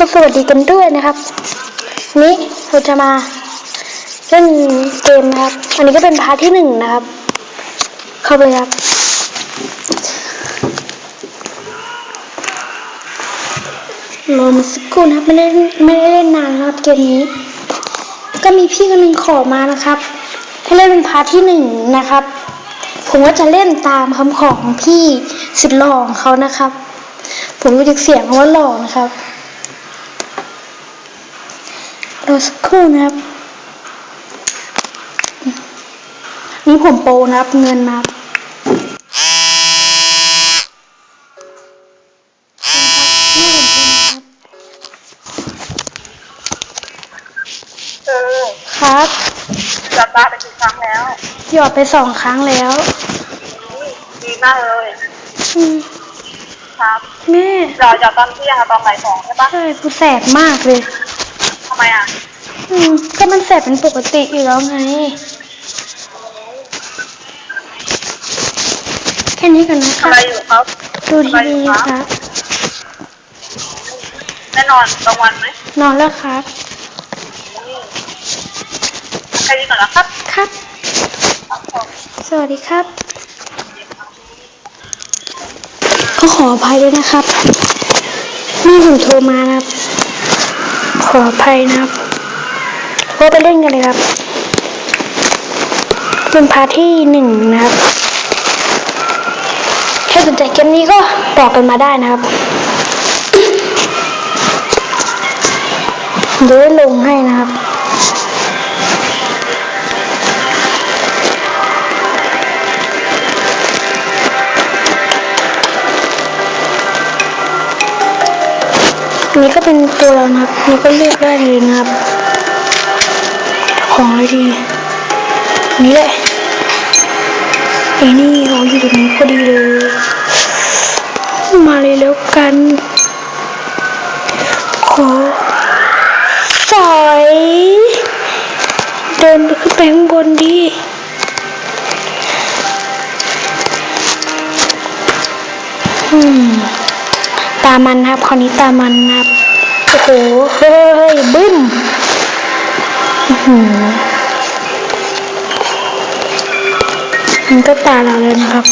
ก็สวัสดีกันด้วยนะครับ นี่เราจะมาเล่นเกมนะครับ อันนี้ก็เป็นพาร์ทที่หนึ่งนะครับ เข้าไปครับ รอมาสักครู่นะครับไม่ได้ไม่ได้เล่นนานนะครับเกมนี้ ก็มีพี่คนหนึ่งขอมานะครับ ให้เล่นเป็นพาร์ทที่หนึ่งนะครับ ผมก็จะเล่นตามคำขอของพี่สุดหล่อของเขานะครับ ผมรู้จักเสียงเขาว่าหล่อนะครับ รอสักครู่นะครับ นี่ผมโปรนะครับเงินนะครับนี่ผมโปรนะครับเออครับจัดบ้านไปกี่ครั้งแล้ว หยอดไปสองครั้งแล้วนี่ดีมากเลยอืมครับ แม่รอจากตอนเที่ยงตอนบ่ายสองใช่ปะใช่กูแสบมากเลยทำ ไมอะ อืมก็มันแสบเป็นปกติอยู่แล้วไง แค่นี้ก่อนนะคทำรับอะไรอยู่ครับดูทีวีครับ แน่นอนกลางวันไหมนอนแล้วครับ แค่นี้ก่อนนะครับครับ ครับผม สวัสดีครับ ก็ขออภัยด้วยนะครับ นี่ผมโทรมานะครับ ขออภัยนะครับก็ไปเล่นกันเลยครับเป็นพาร์ทที่หนึ่งนะครับถ้าสนใจเกมนี้ก็บอกกันมาได้นะครับเดี๋ยวลงให้นะครับ อันนี้ก็เป็นตัวเรานะครับนี่ก็เลือกได้เลยนะครับ ของอะไรดีนี่แหละไอ้นี่เขาอยู่ตรงนี้พอดีเลย มาเลยแล้วกันขอสอยเดินขึ้นไปข้างบนดีอืม ตามันครับคราวนี้ตามันครับโอ้โหเฮ้ยบึ้มอือหือมันก็ตาเราเลยนะครับ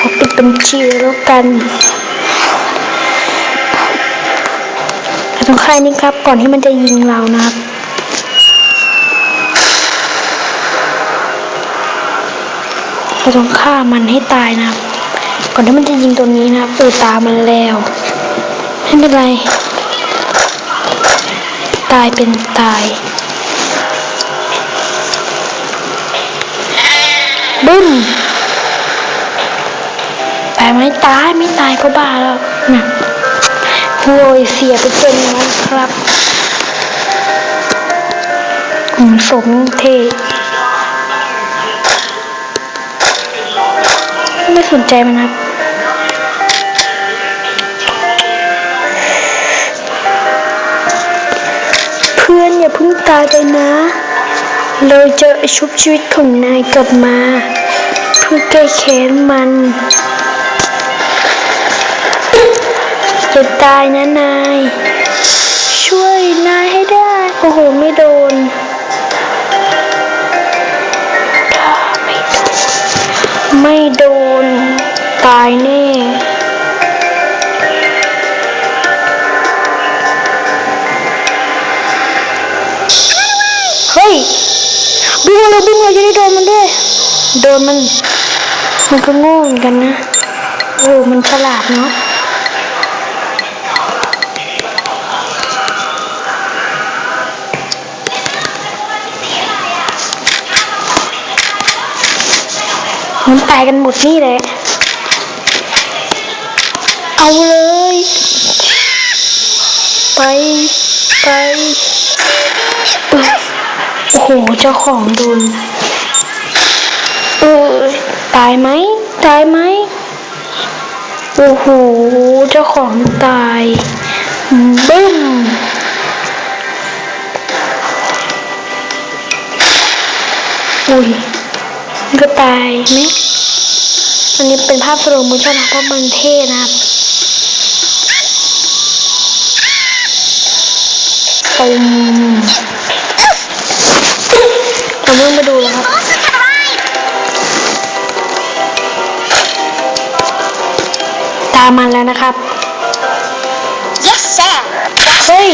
ขอปิดบัญชีแล้วกันต้องค่ายนี่ครับ ก่อนที่มันจะยิงเรานะครับ เราต้องฆ่ามันให้ตายนะครับ ก่อนที่มันจะยิงตัวนี้นะครับตูตามันแล้วไม่เป็นไร ตายเป็นตายบึ้มตายไหมตายไม่ตายก็บ้าแล้วนะโวยเสียไปเป็นนะครับอืมสมเท ไม่สนใจมันครับเพื่อนอย่าพิ่งตายไปนะ เราจะชุบชีวิตของนายกลับมา เพื่อแก้แค้นมันอย่าตายนะนายายแน่เฮ้ยบิงเลยบิงเลยจะได้โดนมันด้วยโดนมัน มันก็โง่เหมือนกันนะ โอ้มันฉลาดเนาะมันตายกันหมดนี่เลย เอาเลย ไป ไป โอ้โห เจ้าของโดนเออตายไหม ตายไหม โอ้โห เจ้าของตาย บึ้มอุ้ยก็ตายไหม อันนี้เป็นภาพสโลโมชั่นนะเพราะมันเท่นะครับตูมเราเพิ่งมาดูแล้วครับตามมาแล้วนะครับ Yes, sir. เฮ้ย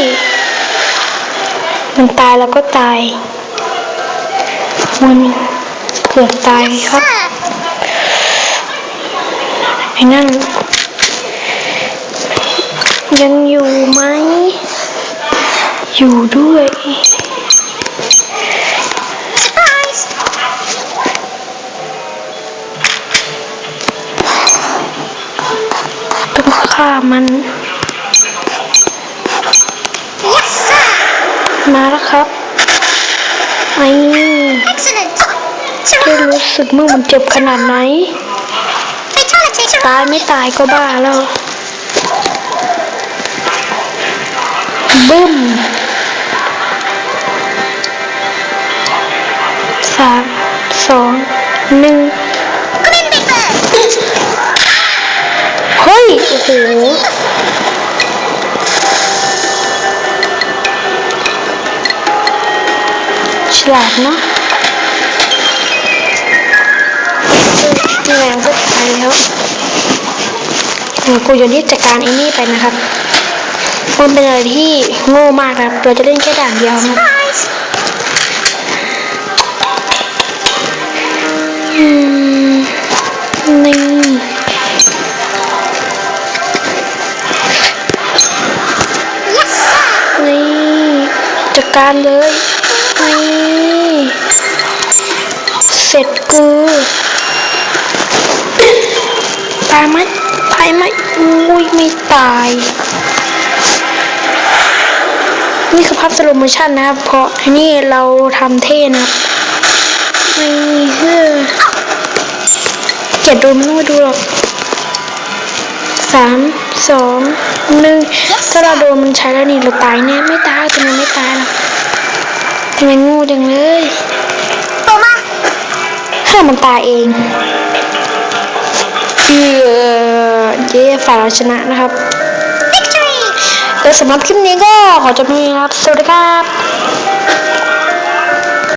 มันตายแล้วก็ตาย มันเกือบตายครับ ไอ้นั่น ยังอยู่ไหม อยู่ด้วย Surprise. ต้องฆ่ามัน Yes, sir. มาแล้วครับ ไอ้ Excellent. ได้รู้สึกเมื่อมันเจ็บขนาดไหน Fatality. ตายไม่ตายก็บ้าแล้ว บึ้มสามสองหนึ่งเฮ้ย โอ้โหฉลาดเนาะ เดี๋ยวกูจะรีบจัดการไอ้นี่ไปนะครับมันเป็นอะไรที่โง่มากครับเราจะเล่นแค่ด่านเดียวครับนี่นี่จัดการเลยนี่เสร็จกูตายไหมายไหมอุ้ยไม่ตาย นี่คือภาพสโลโมชั่นนะครับ เพราะอันนี้เราทำเท่นะครับไม่เฮ้อเกลียดดูไม่ต้องมาดูหรอกสามสองหนึ่งถ้าเราโดนมันใช้แล้วนี่เราตายแน่ไม่ตายทำไมไม่ตายล่ะทำไมงูจังเลย Boma. ถ้ามันตายเองเออ เย้ฝ่ายเราชนะนะครับ Victory. และสำหรับคลิปนี้ก็ขอจบเพียงนี้ครับ สวัสดีครับ